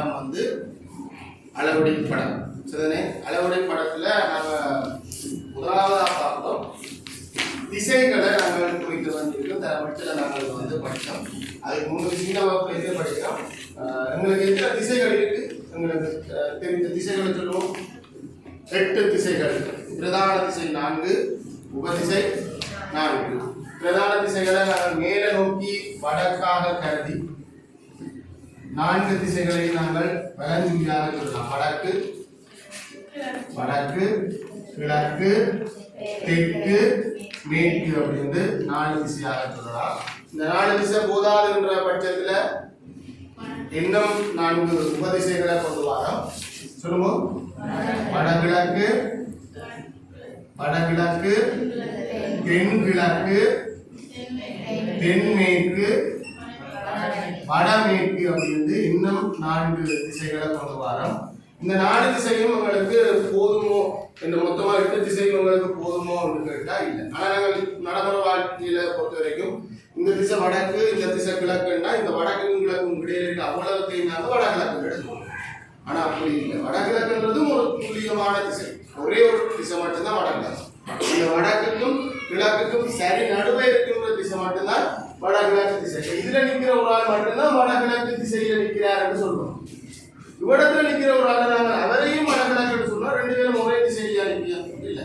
படம் வந்து அளவடி படம். சரிதானே? அளவடி படத்துல நாங்கள் முதலாவதாக பார்த்தோம். திசைகளை நாங்கள் குறிக்க வேண்டியிருக்கோம். தரமட்டில் நாங்கள் வந்து படித்தோம். அதுக்கு முன்பு சின்ன வகுப்புலேருந்தே படிக்கிறோம். எங்களுக்கு எத்தனை திசைகள் இருக்கு? எங்களுக்கு தெரிந்த திசைகளை சொல்லுவோம். எட்டு திசைகள். பிரதான திசை நான்கு உபதிசை நான்கு. பிரதான திசைகளை நாங்கள் மேலே நோக்கி வடக்காக கருதி நான்கு திசைகளை நாங்கள் வலஞ்சுழியாக சொல்லலாம் வடக்கு வடக்கு கிழக்கு தெற்கு மேற்கு அப்படின்னு நாலு திசையாக சொல்லலாம். இந்த நாலு திசை போதாதுன்ற பட்சத்தில் இன்னும் நான்கு உபதிசைகளை கொண்டு வரோம் சொல்லுவோம் வடகிழக்கு வடகிழக்கு தென்கிழக்கு தென்மேற்கு வடமேற்கு அப்படின்னு இன்னும் நான்கு திசைகளை கொண்டு வரோம். இந்த நாலு திசையும் உங்களுக்கு போதுமோ இந்த மொத்தமா எட்டு திசையும் உங்களுக்கு போதுமோ அப்படின்னு கேட்டா இல்லை. ஆனா நாங்கள் நடைமுறை வாழ்க்கையில பொறுத்த வரைக்கும் இந்த திசை வடக்கு இந்த திசை கிழக்குன்னா இந்த வடக்கு கிழக்கும் இடையில இருக்க அவ்வளவுத்தையும் நாங்கள் வடகிழக்கு எடுத்துக்கணும் ஆனா அப்படி இல்லை. வடகிழக்குன்றதும் ஒரு துல்லியமான திசை. ஒரே ஒரு திசை மட்டும்தான் வடகிழக்கு. இந்த வடக்குக்கும் கிழக்குக்கும் சரி நடுவே இருக்கின்ற திசை மட்டும்தான் வடகிழக்கு திசை இதுல நிக்கிற ஒரு ஆள் மட்டும்தான் வடகிழக்கு திசையில நிக்கிறாருன்னு சொல்றோம். இவ்விடத்துல நிக்கிற ஒரு ஆள் நாங்கள் அவரையும் வடகிழக்குன்னு சொன்னோம் ரெண்டு பேரும் ஒரே திசையில நிற்கிறோம் இல்ல.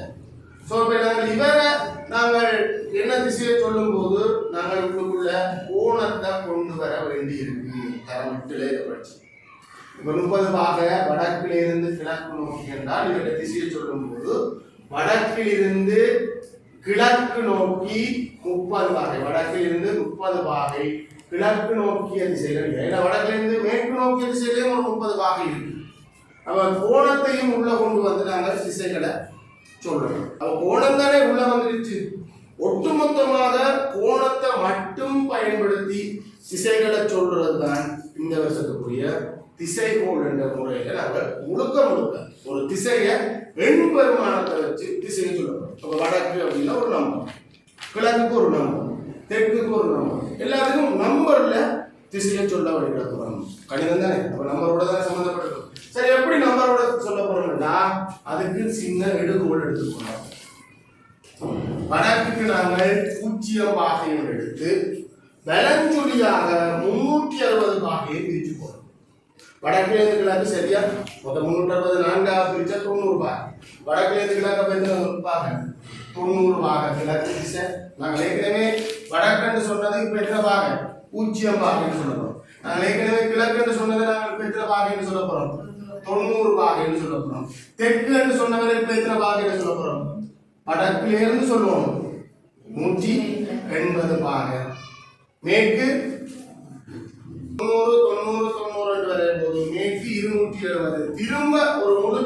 சோ இப்ப நாங்கள் இவரை நாங்கள் என்ன திசையை சொல்லும் போது நாங்கள் உள்ளுக்குள்ள கோணத்தை கொண்டு வர வேண்டி இருக்கு தரம் எட்டுல இதை படிச்சு. இப்போ முப்பது பாக வடக்கிலிருந்து கிழக்கு நோக்கி என்றால் இவருடைய திசையை சொல்லும் போது வடக்கிலிருந்து கிழக்கு நோக்கி முப்பது பாகை வடக்கில் இருந்து முப்பது பாகை. கிழக்கு நோக்கிய திசைகள் இல்லை. ஏன்னா வடக்கில் இருந்து மேற்கு நோக்கிய திசையிலேயும் ஒரு முப்பது பாகை இருக்கு. நம்ம கோணத்தையும் உள்ள கொண்டு வந்து நாங்கள் திசைகளை சொல்றோம். அவ கோணம் தானே உள்ள வந்துருச்சு. ஒட்டுமொத்தமாக கோணத்தை மட்டும் பயன்படுத்தி திசைகளை சொல்றது தான் இந்த வருஷத்துக்குரிய திசைகோள் என்ற முறையில நாங்கள் முழுக்க முழுக்க ஒரு திசையை எண் பெருமானத்தை வச்சு திசையை சொல்லணும் அப்போ வடக்கு அப்படின்னா ஒரு நம்பர் கிழக்குக்கு ஒரு நம்பர் தெற்குக்கு ஒரு நம்பர் எல்லாத்துக்கும் நம்பரில் திசையை சொல்ல வழிபட போறோம். கணிதம் தானே? அப்போ நம்பரோட தானே சம்மந்தப்பட்டிருக்கும் சரி எப்படி நம்பரோட சொல்ல போறோம்னா அதுக்கு சின்ன எடுகோள் எடுத்துக்கணும் வடக்குக்கு நாங்கள் பூஜ்ஜியம் பாகையும் எடுத்து வலஞ்சுழியாக முன்னூற்றி அறுபது பாகையை பிரிச்சு போகிறோம் வடக்கிழந்து கிழக்கு சரியா? மொத்தம் முன்னூற்றி அறுபது நான்காக பிரிச்சா தொண்ணூறு பாகை. வடக்கிழந்து கிழக்கு வந்து இருப்பாங்க தொண்ணூறு பாகை கிழக்கு திசை. நாங்கள் ஏற்கனவே வடக்குன்னு சொன்னது இப்போ எத்தனை பாகை பூஜ்ஜியம் பாகைன்னு சொல்ல போகிறோம் நாங்கள் ஏற்கனவே கிழக்குன்னு சொன்னதை நாங்கள் இப்போ எத்தனை பாகைன்னு சொல்ல போறோம்? தொண்ணூறு பாகைன்னு சொல்ல போறோம். தெற்குன்னு சொன்னவரை இப்போ எத்தனை பாகைன்னு சொல்ல போகிறோம் வடக்குலேருந்து சொல்லுவோம். நூற்றி எண்பது பாகை மேற்கு தொண்ணூறு தொண்ணூறு தொண்ணூறு என்று வரும்போது மேற்கு இருநூற்றி எழுபது. திரும்ப ஒரு முழு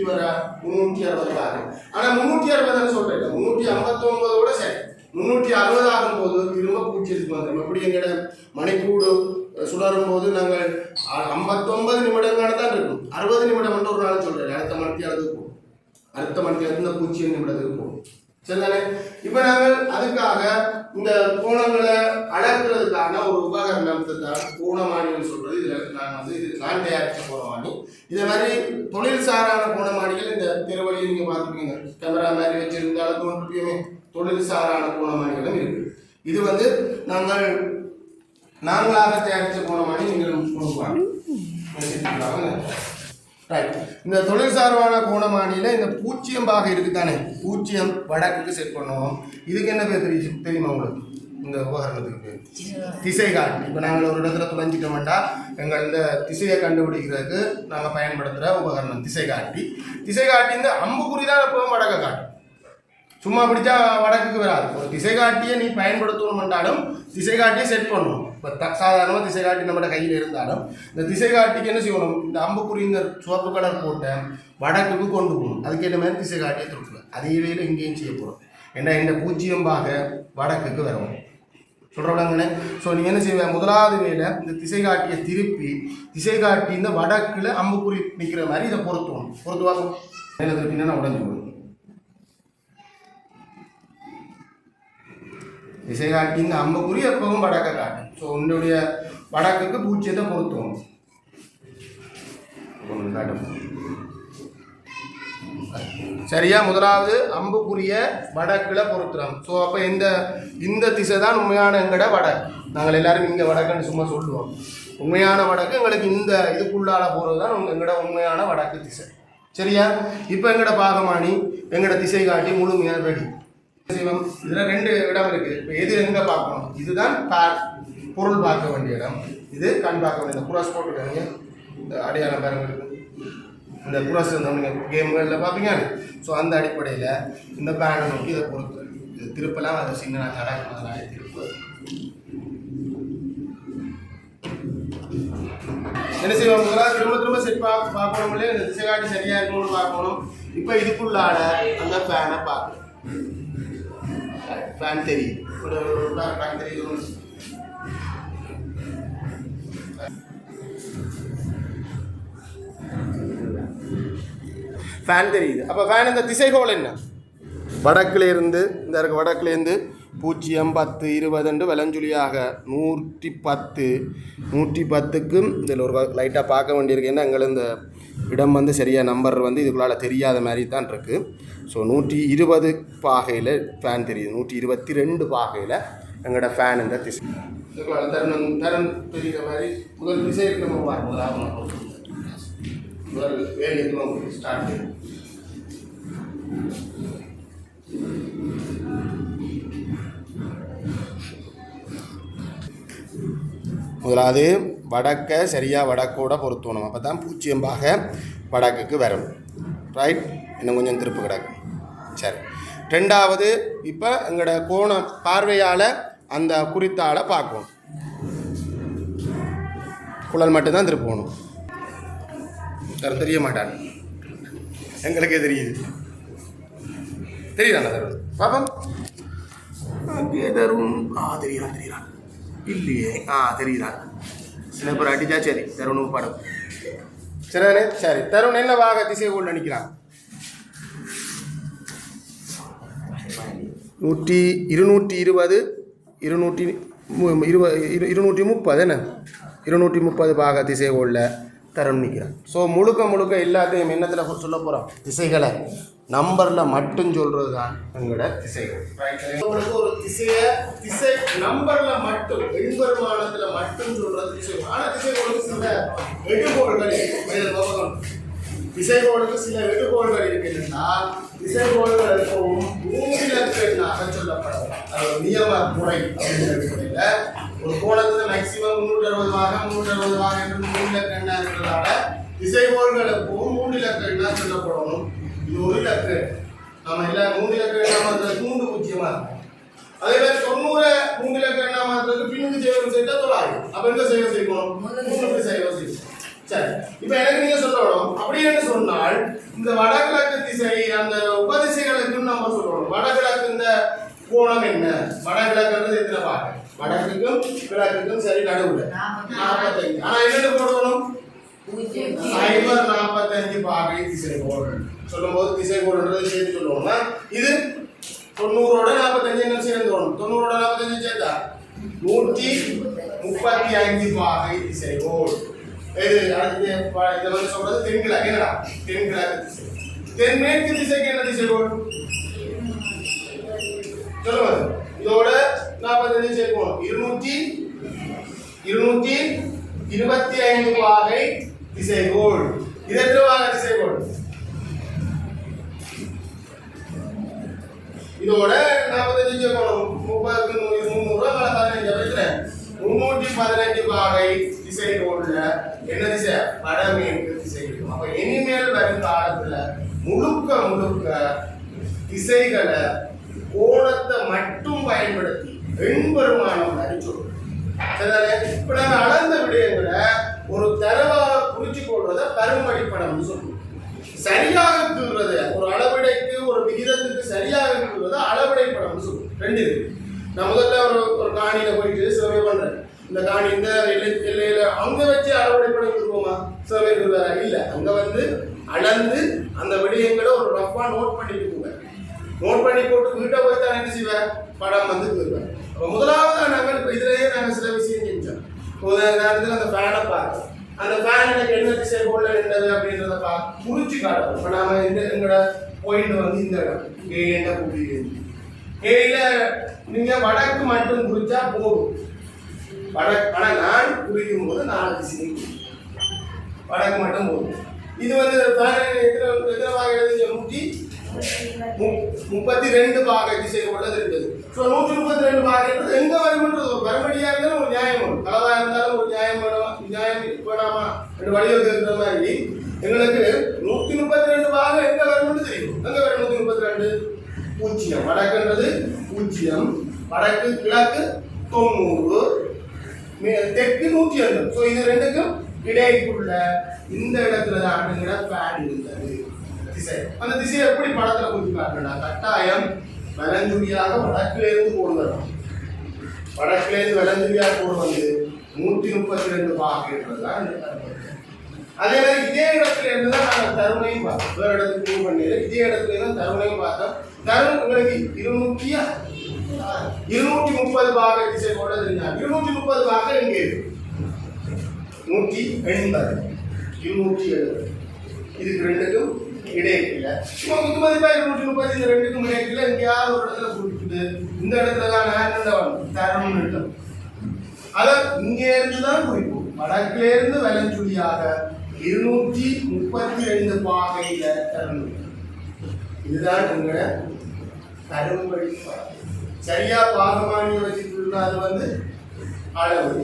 சுற்றி வர முன்னூற்றி அறுபது ஆகும் ஆனா முன்னூற்றி அறுபதுன்னு சொல்கிறேன் முன்னூற்றி ஐம்பத்தொம்போதோட சரி. முன்னூற்றி அறுபது ஆகும் போது திரும்ப பூஜ்ஜியத்துக்கு வந்துடும் எப்படி எங்கிட்ட மணிக்கூடு சுழரும் போது நாங்கள் ஐம்பத்தொன்பது நிமிடங்கள் தான் இருக்கும். அறுபது நிமிடம் மட்டும் ஒரு நாள் சொல்றேன் அடுத்த மணிக்கு அளவுக்கு போகும் அடுத்த மணிக்கு இருந்து பூஜ்ஜியம் நிமிடத்துக்கு போகும் சரிதானே? இப்ப நாங்கள் அதுக்காக இந்த கோணம் அளக்கிறதுக்கான ஒரு உபகரணத்தை தான் கோணமானின்னு சொல்றது இதுல நான் வந்து இது நான் தயாரிச்ச கோணமானி இதே மாதிரி தொழில் சாரான கோணமானிகள் இந்த திருவழியில் நீங்க பார்த்துருக்கீங்க கேமரா மாதிரி வச்சிருந்தாலும் தோன்றியுமே தொழில் சாரான கோணமானிகளும் இருக்கு. இது வந்து நாங்கள் நாங்களாக தயாரித்த கோணமானி நீங்கள் கொடுப்பாங்க ரைட் இந்த தொழில் சார்பான கோணமானியில் இந்த பூச்சியம்பாக பாக இருக்கு தானே பூச்சியம் வடக்குக்கு செட் பண்ணுவோம். இதுக்கு என்ன பேர் தெரியும் தெரியுமா உங்களுக்கு? இந்த உபகரணத்துக்கு பேர். திசை காட்டி இப்போ நாங்கள் ஒரு இடத்துல துளைஞ்சிட்டோம்டா எங்கள் இந்த திசையை கண்டுபிடிக்கிறதுக்கு நாங்கள் பயன்படுத்துகிற உபகரணம் திசை காட்டி திசை காட்டி இந்த அம்புக்குறி தான் எப்பவும் வடக்க காட்டும். சும்மா பிடிச்சா வடக்குக்கு வராது. ஒரு திசை காட்டியை நீ பயன்படுத்தணும்ன்றாலும் திசை காட்டியை செட் பண்ணணும் இப்போ த சாதாரணமாக திசை காட்டி நம்மளோட கையில் இருந்தாலும் இந்த திசை காட்டிக்கு என்ன செய்யணும்? இந்த அம்புக்குறி இந்த சிவப்பு கலர் போட்ட வடக்குக்கு கொண்டு போகணும். அதுக்கேற்ற மாதிரி திசை காட்டியை திருப்பணும் அதே வேலை இங்கேயும் செய்ய போகிறோம் ஏன்னா இந்த பூஜ்ஜியம்பாக வடக்குக்கு வரும் சொல்கிறவங்கண்ணே ஸோ நீங்கள் என்ன செய்வேன் முதலாவது வேலை இந்த திசை காட்டியை திருப்பி திசை காட்டி இந்த வடக்கில் அம்புக்குறி நிற்கிற மாதிரி இதை பொருத்துவோம். பொறுத்து வாசம் மேலே திருப்பினா உடஞ்சி போடும் திசை காட்டி இந்த அம்புக்குறி எப்பவும் வடக்கை காட்டும். ஸோ உன்னுடைய வடக்குக்கு பூச்சியத்தை பொருத்துவோம். காட்டும் சரியா? முதலாவது அம்புக்குரிய வடக்குல பொருத்துறோம் ஸோ அப்போ இந்த இந்த திசை தான் உண்மையான எங்கட வடக்கு. நாங்கள் எல்லாரும் இங்கே வடக்குன்னு சும்மா சொல்லுவோம். உண்மையான வடக்கு எங்களுக்கு இந்த இதுக்குள்ளால போகிறது தான் உங்க- எங்கட உண்மையான வடக்கு திசை. சரியா? இப்போ எங்கட பாகமானி எங்கட திசை காட்டி முழுமையாக வெடி சிவம் இதில் ரெண்டு இடம் இருக்குது இப்போ எது எங்கே பார்க்கணும்? இதுதான் பா பொருள் பார்க்க வேண்டிய இடம். இது கண் பார்க்க வேண்டிய குராஸ் போட்டுருக்காங்க. இந்த அடையாளம் பாருங்க இருக்குது இந்த குராஸ் நீங்கள் கேம்களில் பார்ப்பீங்க ஸோ அந்த அடிப்படையில் இந்த பேண்டை நோக்கி இதை பொறுத்து இது திருப்பலாம் அதை சின்ன தடக்கு அதனால திருப்பு என்ன செய்வோம் திரும்ப திரும்ப செட் பா பார்க்கணும் இல்லையா இந்த திசை காட்டி சரியாக இருக்கணும்னு பார்க்கணும் இப்போ இதுக்குள்ளாட அந்த ஃபேனை பார்க்கணும் ஃபேன் தெரியும் ஒரு ஃபேன் தெரியுது ஃபேன் தெரியுது. அப்போ ஃபேன் இந்த திசைகோள் என்ன? வடக்குல இருந்து இந்த இருக்க வடக்குலேருந்து பூஜ்ஜியம் பத்து இருபதுண்டு விலஞ்சுலியாக நூற்றி பத்து நூற்றி பத்துக்கும் இதில் ஒரு லைட்டாக பார்க்க வேண்டியிருக்கேன்னா எங்களை இந்த இடம் வந்து சரியாக நம்பர் வந்து இதுக்குள்ளால் தெரியாத மாதிரி தான் இருக்குது ஸோ நூற்றி இருபது பாகையில் ஃபேன் தெரியுது. நூற்றி இருபத்தி ரெண்டு பாகையில் எங்களோட ஃபேன் இந்த திசை இதுக்குள்ளால தருணம் தருண் தெரிகிற மாதிரி முதல் திசை நம்ம பார்க்கலாம் முதல் வேலையை ஸ்டார்ட் முதலாவது வடக்கை சரியாக வடக்கோட பொருத்தணும். அப்போ தான் பூச்சியம்பாக வடக்குக்கு வரும். ரைட் இன்னும் கொஞ்சம் திருப்பு கிடக்கு. சரி. ரெண்டாவது இப்போ எங்களோட கோண பார்வையால் அந்த குறித்தால பார்க்கணும். குழல் மட்டும்தான் திருப்பணும். யாரும் தெரிய மாட்டான். எங்களுக்கே தெரியுது. தெரியுதாண்ணா தருண் பாப்பம். அங்கே தருண். ஆ தெரியுறான் தெரியுறான் இல்லையே. ஆ தெரியுறான் சில பேர் அடிச்சா சரி தருண் படம். சரிதானே சரி. தருண் என்ன வாக திசை கொண்டு நினைக்கிறான் நூற்றி இருநூற்றி இருபது இருநூற்றி மு- இருப இரு இருநூற்றி முப்பது என்ன? இருநூற்றி முப்பது பாக திசைகளில் தருண் நிற்கிறான் ஸோ முழுக்க முழுக்க எல்லாத்தையும் என்னத்தில் சொல்ல போகிறோம் திசைகளை. நம்பரில் மட்டும் சொல்கிறது தான் எங்களோட திசைகள். உங்களுக்கு ஒரு திசையை திசை நம்பரில் மட்டும் எண்பெருமானத்தில் மட்டும் சொல்கிறது திசை ஆனால் திசைகளுக்கு சில எடுகோள்கள் இருக்கு. திசைகோளுக்கு சில எடுகோள்கள் இருக்கின்றன திசைகோள்கள் எப்பவும் மூங்கிலக்கு எண்ணாக சொல்லப்படும் அது ஒரு நியம முறை அப்படிங்கிற ஒரு கோணத்தில் மேக்சிமம் முன்னூற்றி அறுபது வாக முன்னூற்றி அறுபது வாக என்று மூங்கிலக்கு எண்ணா இருக்கிறதால திசைகோள்கள் எப்பவும் லக்கம் எண்ணா சொல்லப்படணும்? இது ஒரு இலக்கு நம்ம எல்லா மூங்கிலக்கு எண்ணா மாத்திரத்துக்கு மூன்று பூஜ்ஜியமா இருக்கும். அதே மாதிரி தொண்ணூறு மூங்கிலக்கு எண்ணா மாத்திரத்துக்கு பின்னுக்கு செய்வது சேர்த்தா தொள்ளாயிரம். அப்ப எங்க செய்வது செய்யணும் மூணுக்கு செய்வது செய்யணும் சரி. இப்ப எனக்கு நீங்க சொல்லணும். அப்படி என்று சொன்னால் இந்த வடகிழக்கு திசை அந்த உபதிசைகளுக்கும் நம்ம சொல்லணும். வடகிழக்கு இந்த கோணம் என்ன? வடகிழக்குன்றது எத்தனை பாட்டு? வடக்குக்கும் கிழக்குக்கும் சரி நடுவுல. நாற்பத்தஞ்சு ஆனா என்னென்ன போடணும்? சைபர் நாற்பத்தஞ்சு பாகை திசை கோடு சொல்லும்போது திசை கோடுன்றது சேர்த்து சொல்லுவோம்னா இது தொண்ணூறோட நாற்பத்தஞ்சு என்ன சேர்ந்து வரும் தொண்ணூறோட நாற்பத்தஞ்சு சேர்த்தா? நூற்றி முப்பத்தி ஐந்து பாகை திசை கோடு இது அடுத்து இதை வந்து சொல்றது தென்கிழக்கு. என்னடா? தென்கிழக்கு திசை. தென்மேற்கு திசைக்கு என்ன திசை கோடு சொல்லுங்க. இதோட நாற்பத்தஞ்சு சேர்க்கணும் இருநூற்றி இருநூற்றி இருபத்தி ஐந்து பாகை திசைகோள். இது எத்தனை பாகை திசைகோள்? இதோட நாற்பத்தஞ்சு சேர்க்கணும் முப்பதுக்கு நூறு பதினஞ்சு பிரச்சனை முன்னூற்றி பதினஞ்சு பாகை திசைகோள்ல என்ன திசை? வடமேற்கு திசை அப்ப இனிமேல் வரும் காலத்துல முழுக்க முழுக்க திசைகளை கோணத்தை மட்டும் பயன்படுத்தி எண்பெருமானம் அடிச்சோம் இப்ப நாங்க அளந்த விடயங்களை ஒரு தரவாக குறிச்சு கொள்றத பருமடிப்படம்னு சொல்லுவோம். சரியாக கூறுறது ஒரு அளவிடைக்கு ஒரு விகிதத்துக்கு சரியாக கூறுறது அளவிடைப்படம்னு சொல்லுவோம். ரெண்டு இருக்கு நான் முதல்ல ஒரு ஒரு காணியில போயிட்டு சர்வே பண்றேன். இந்த காணி இந்த எல்லை எல்லையில அங்க வச்சு அளவிடைப்படம் கொடுப்போமா சர்வே இல்ல அங்க வந்து அளந்து அந்த விடயங்களை ஒரு ரஃபா நோட் பண்ணிட்டு போவேன் நோட் பண்ணி போட்டு வீட்டை போய் தான் என்ன செய்வேன் படம் வந்து போயிடுவேன் அப்போ முதலாவது நாங்கள் இப்போ இதுலயே நாங்கள் சில விஷயம் செஞ்சோம். நேரத்தில் அந்த ஃபேனை பார்த்தோம் அந்த ஃபேன் எனக்கு என்ன திசை போல என்னது அப்படின்றத பா குறிச்சு காட்டுறோம் இப்போ நாம இந்த எங்களோட போயிட்டு வந்து இந்த இடம். கூட்டிட்டு என்ன புள்ளி நீங்க வடக்கு மட்டும் குறிச்சா போதும். வடக்கு வட நான் குறிக்கும் போது நாலு திசையும் வடக்கு மட்டும் போதும். இது வந்து எத்தனை பாக எழுதுங்க நூற்றி முப்பத்தி ரெண்டு பாக திசை உள்ளது இருந்தது ஸோ நூற்றி முப்பத்தி ரெண்டு பாகன்றது எங்க வரும்ன்றது ஒரு வரும்படியா இருந்தாலும் ஒரு நியாயம் வரும். களவா இருந்தாலும் ஒரு நியாயம் வேணும் நியாயம் வேணாமா? ரெண்டு வழிவகுக்கிற இருக்கிற மாதிரி. எங்களுக்கு நூத்தி முப்பத்தி ரெண்டு பாகம் எங்க வரும்னு தெரியும். எங்க வரும் நூத்தி முப்பத்தி ரெண்டு பூஜ்ஜியம் வடக்குன்றது பூஜ்ஜியம் வடக்கு கிழக்கு தொண்ணூறு. மே- தெற்கு நூற்றி ஐம்பது ஸோ இது ரெண்டுக்கும் இடைக்குள்ள இந்த இடத்துல தான் அப்படிங்கிற ஃபேன் இருந்தது. திசை. அந்த திசையை எப்படி படத்துல கொஞ்சம் காட்டுறா கட்டாயம் வலஞ்சுழியாக வடக்கிலேருந்து கொண்டு வரணும் வடக்கிலேருந்து இருந்து கொண்டு வந்து நூற்றி முப்பத்தி ரெண்டு பாகன்றதுதான் இந்த அதே மாதிரி இதே இடத்துல இருந்து தான் நாங்கள் தருணையும் பார்த்தோம். வேறு இடத்துக்கு மூவ் பண்ணி இதே இடத்துல தான் தருணையும் பார்த்தோம். தருண் உங்களுக்கு இருநூற்றியா இருநூற்றி முப்பது பாக திசை கொண்டு இருந்தாங்க இருநூற்றி முப்பது பாக இங்கே நூற்றி எண்பது. இருநூற்றி எழுபது. இதுக்கு ரெண்டுக்கும் இடையில சும்மா குத்து மதிப்பா இருநூற்றி முப்பது இந்த ரெண்டுக்கும் இடையில எங்கேயாவது ஒரு இடத்துல கூட்டிட்டு இந்த இடத்துல தான் நேரம் தரம் நிட்டம் அதை இங்கே இருந்து தான் குறிப்போம். வடக்குல இருந்து வலஞ்சுழியாக இருநூற்றி முப்பத்தி ரெண்டு பாகையில தரணும். இதுதான் உங்களோட தரும்படி படம் சரியா பாகமானி வச்சுட்டு அது வந்து அளவு.